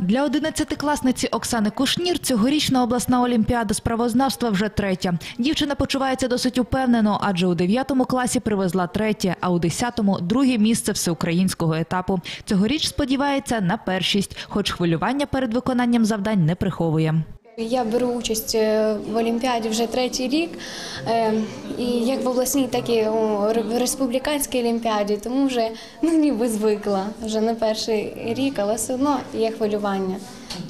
Для одинадцятикласниці Оксани Кушнір цьогорічна обласна олімпіада з правознавства вже третя. Дівчина почувається досить упевнено, адже у 9 класі привезла третє, а у 10-му – друге місце всеукраїнського етапу. Цьогоріч сподівається на першість, хоч хвилювання перед виконанням завдань не приховує. Я беру участь е, в Олімпіаді вже третій рік, е, і як в обласній, так і ре- республіканській олімпіаді, тому вже ну, ніби звикла вже не перший рік, але все одно є хвилювання,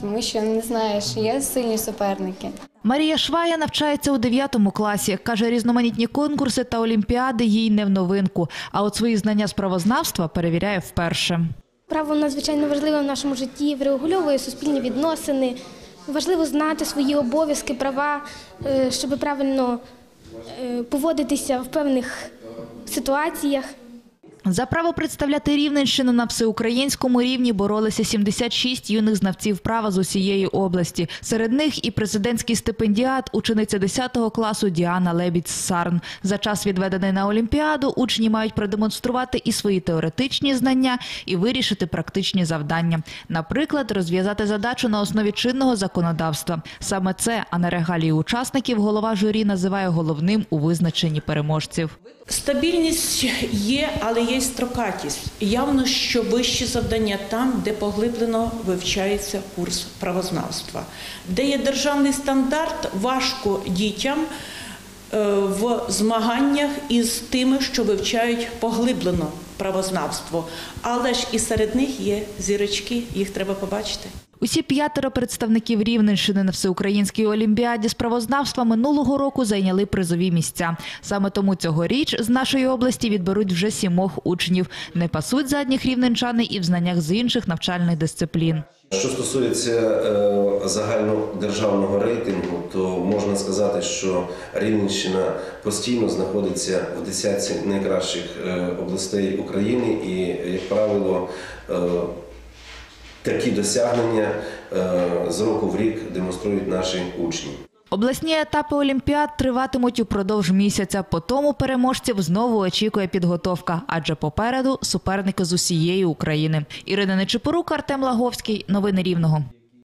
тому що не знаєш, є сильні суперники. Марія Швая навчається у 9 класі. Каже, різноманітні конкурси та олімпіади їй не в новинку. А от свої знання з правознавства перевіряє вперше. Право надзвичайно важливе в нашому житті, врегульовує суспільні відносини. Важливо знати свої обов'язки, права, е, щоб правильно е, поводитися в певних ситуаціях. За право представляти Рівненщину на всеукраїнському рівні боролися 76 юних знавців права з усієї області. Серед них і президентський стипендіат, учениця 10 класу Діана Лебідь з Сарн. За час відведений на Олімпіаду учні мають продемонструвати і свої теоретичні знання, і вирішити практичні завдання. Наприклад, розв'язати задачу на основі чинного законодавства. Саме це, а не регалії учасників, голова журі називає головним у визначенні переможців. Стабільність є, але є строкатість. Явно, що вищі завдання там, де поглиблено вивчається курс правознавства. Де є державний стандарт, важко дітям е, в змаганнях із тими, що вивчають поглиблено правознавство. Але ж і серед них є зірочки, їх треба побачити. Усі п'ятеро представників Рівненщини на всеукраїнській олімпіаді з правознавства минулого року зайняли призові місця. Саме тому цьогоріч з нашої області відберуть вже сімох учнів. Не пасуть задніх рівненчани і в знаннях з інших навчальних дисциплін. Що стосується е, загальнодержавного рейтингу, то можна сказати, що Рівненщина постійно знаходиться в десятці найкращих е, областей України, і, як правило, е, такі досягнення е, з року в рік демонструють наші учні. Обласні етапи олімпіад триватимуть упродовж місяця. По тому переможців знову очікує підготовка, адже попереду суперники з усієї України. Ірина Нечипорук, Артем Лаговський. Новини Рівного.